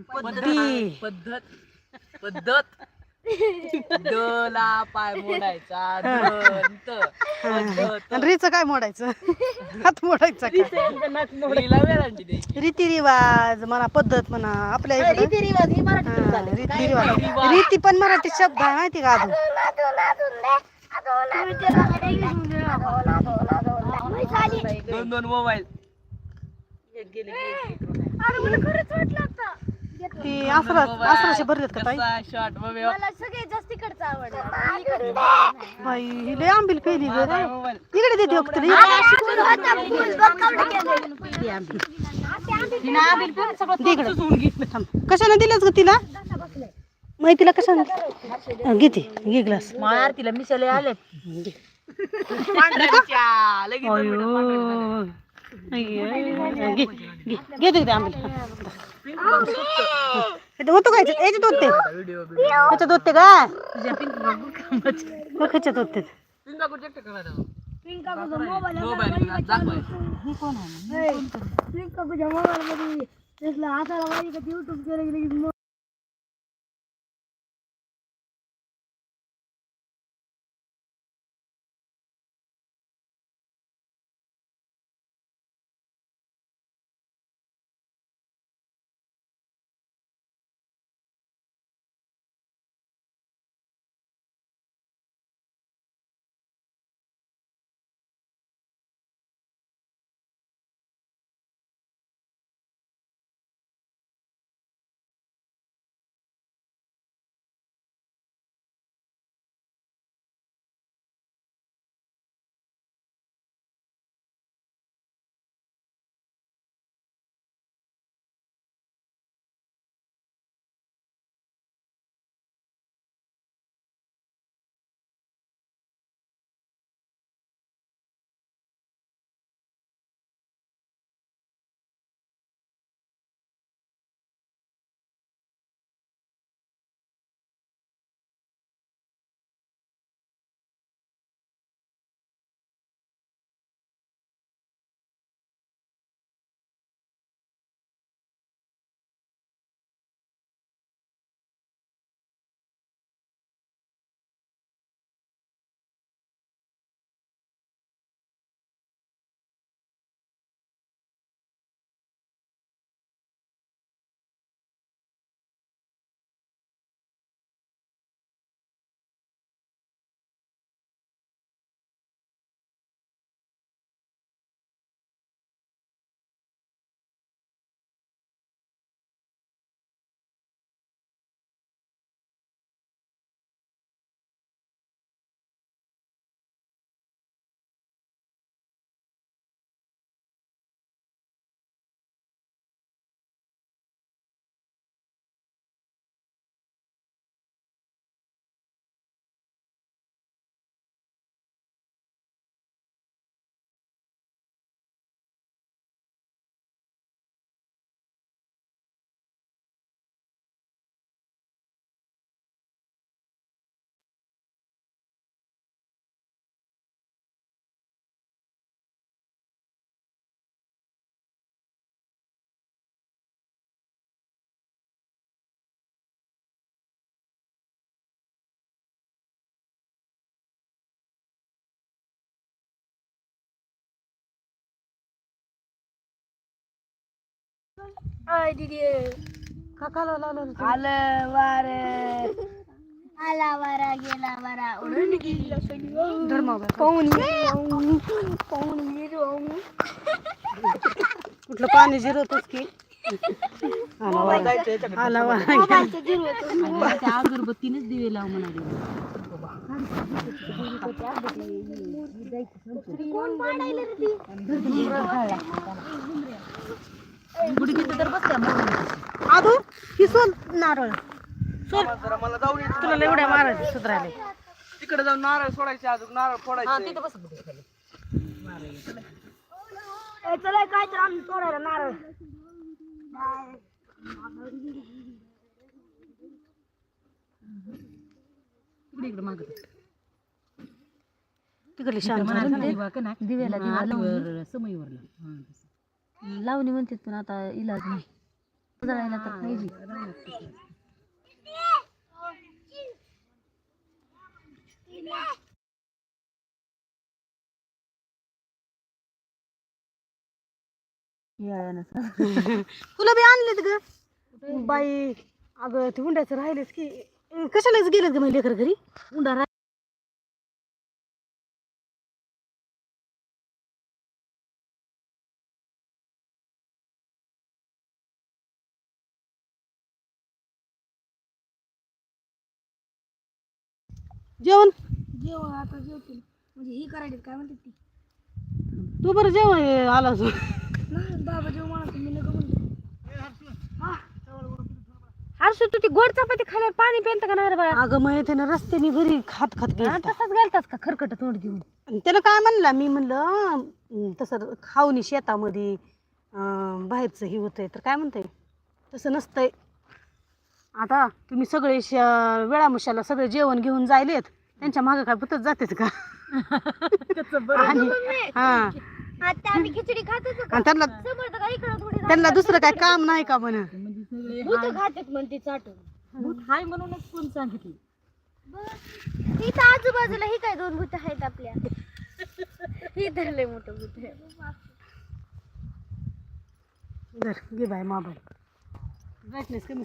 ती पद्धत. पद्धत. दला पाय मोडायचा दंत. पद्धत. आणि रीचं काय मोडायचं? हात मोडायचा का? द्यायची. रीतिरिवाज म्हणा पद्धत म्हणा आपल्या इकडं. रीतिरिवाज ही हा, रीतिरिवाज. रीती पण मराठी शब्द आहे माहिती का अजून? दोन दोन मोबाईल. ती आसरा आसराशी भरलेत का ताई? शॉट मोबाईल मला सगळे जास्त तिकडचं आवडलं. बाई ही लय आंबील पेली ग. इकडे देते. थांब. कशाने दिलंच ग तिला? माहिती तिला कशाने? हा, घेते घे ग्लास मार तिला मिशाले आले. घे. घे. घे. आंबील. होतो काय याच्यात होते. मोबाईल ह्याच्यात होते. का? ह्याच्यात होते मोबाईल मोबाईल दाखवायचं काकाला लावलं आलं वार. आला वारा गेला वारा. उडून गेली धर्मा पाहून पाहून कुठलं पाणी जिरवतोच की? आला वारा. आला वारा. अगरबत्तीनेच दिवे लाव म्हणाले. गुडघे तर बसल्या आधू ही सोल नारळ. सोल. जरा मला जाऊ दे तुला लय उड्या मारायची सुधरायला. तिकडे जाऊन नारळ सोडायचे अजून नारळ फोडायचे. बस चला काय तर आम्ही तोडायला नारळ. इकडे मागत तिकडली शांत दिव्याला दिवा लावणी म्हणतात पण आता इलाज नाही. जळायला तर पाहिजे. तुला बी आणलेत ग? बाई अगं ते हुंड्याचं राहिलेच की कशालाच गेलेत ग म्हणजे लेकर घरी? हुंडा जेवण? जेवण आता जेवतील. म्हणजे ही करायची काय म्हणते ती? तू बरं जेवण हे आला तू नाही बाबा जेवण म्हणा मी नका म्हणते. हर्ष. तू ती गोड चपाती खाल्यावर पाणी पेलतं का नाही रे बाळा? अगं मग त्यानं रस्त्याने घरी खात खात हा, गेला तसाच घालतास का खरकट तोंड घेऊन आणि त्याला काय म्हणला? मी म्हणलं अं, तसं खाऊनी शेतामध्ये अं, बाहेरचं हे होतंय. तर काय म्हणतंय? तसं नसतंय. आता तुम्ही सगळे श वेळामुशाला सगळे जेवण घेऊन जायलेत. त्यांच्या मागं काय भूतच जातेच का? आणि हा. आता आम्ही खिचडी खात होतो. आणि त्यांना समोर का इकडं थोडी त्यांना दुसरं काय काम नाही का म्हण? भूत खातात म्हणते चाटून. हाय म्हणूनच कोण सांगितलं? इथं आजूबाजूला ही काय दोन भूत आहेत आपल्या? ही धरले मोठं भूत आहे. घे बाय मोबाईल ब्राईटनेस कमी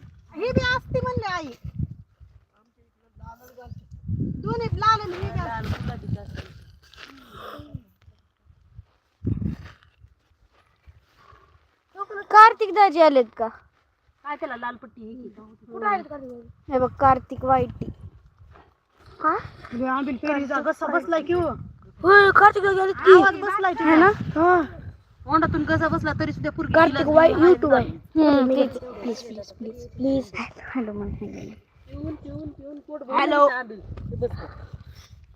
हे बी असते म्हणले आई. दोन्ही लाल आणि हे बी असते. कार्तिक दाजी आलेत का? काय त्याला लाल पट्टी हे बघ कार्तिक वाईटी. कसा बसलाय की हो. होय कार्तिक दाजी आलेत की. बसलाय है ना? हा. तोंडातून कसा बसला तरी सुद्धा पुरगी कार्तिक तिला वाई बाहेर युट्यूब आहे जाते. Please please please please hello hello.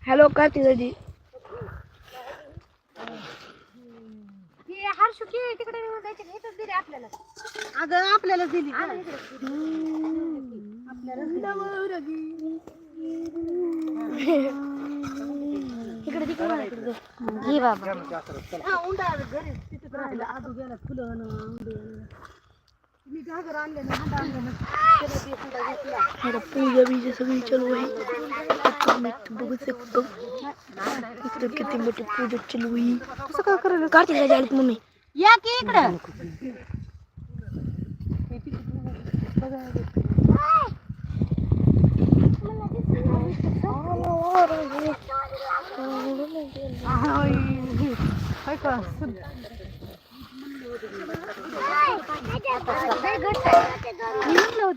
Hello Kartik दाजी तिकडे आपल्याला. अगं आपल्याला दिली का? इकडे तिकडे घे बाबा. हा, उंडा घरी. तिथेच राहिलं आजू गेला फुलं. मी घागर आणले ना हांडा ना. ते पूजा बीजा सगळी चालू आहे. इथं बघू शकतो इथं किती मोठी पूजा चालू आहे. कसं काय करायला? कार्तिक दाजी मम्मी? या की इकडं.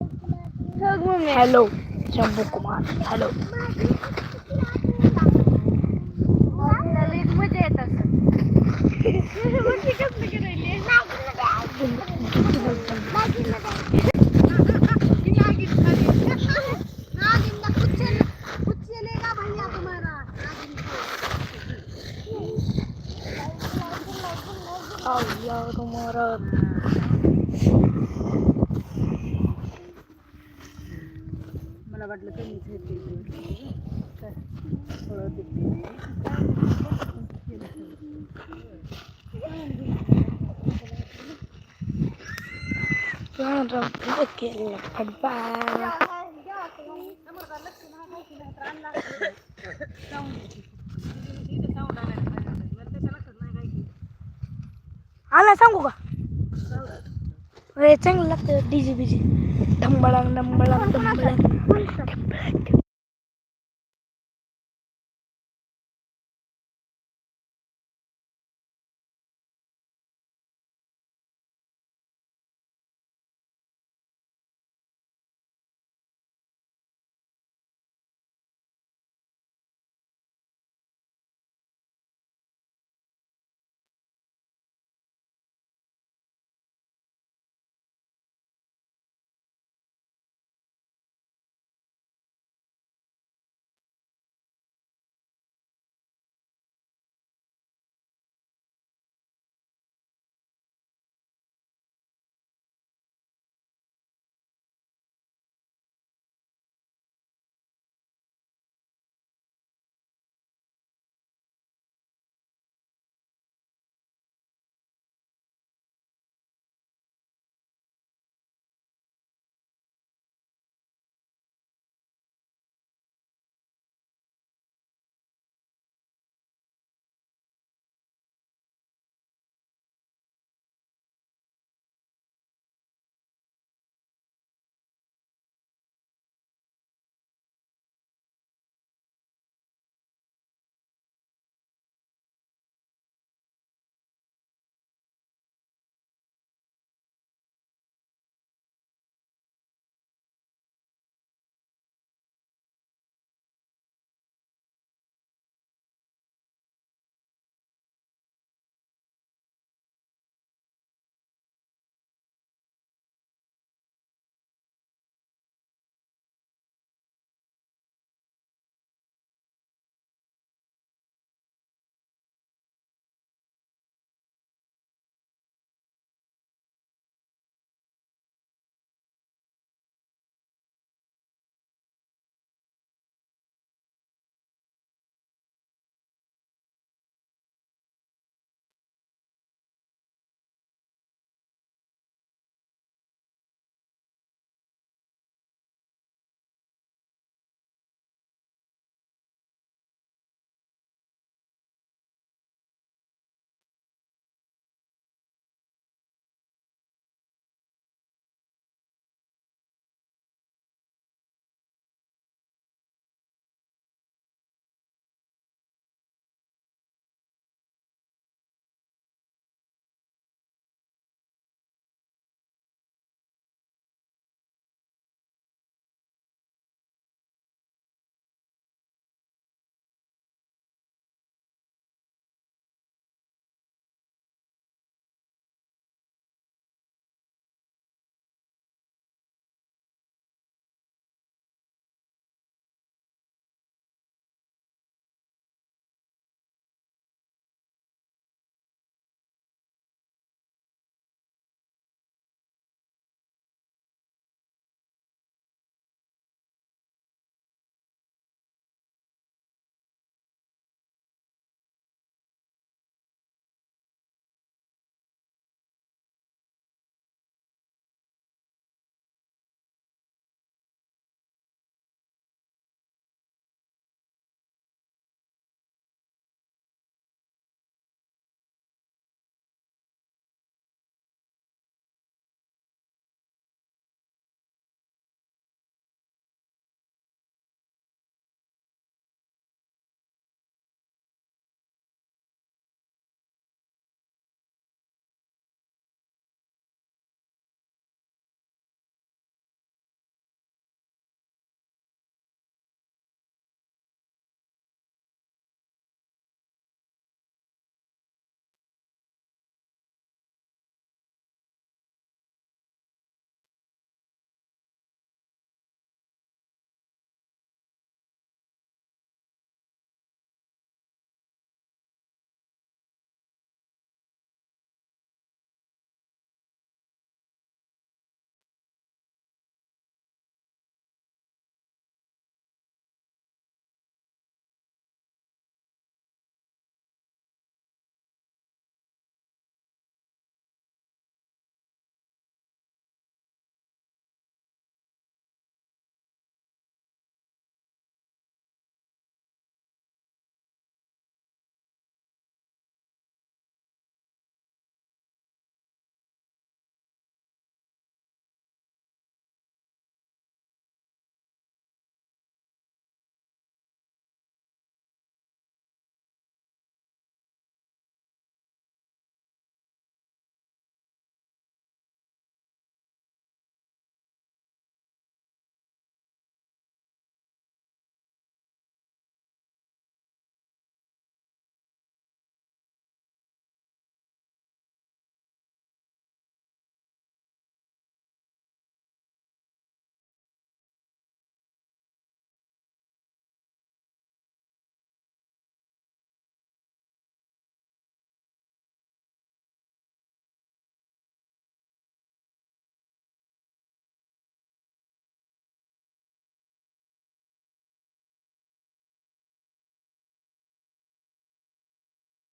हॅलो शंभू कुमार हॅलो मजा येत हळद येते. केलं फटबा आला सांगू का अरे चांगलं लागतं डीजे बीजे धंबळा धंबळा धंबळा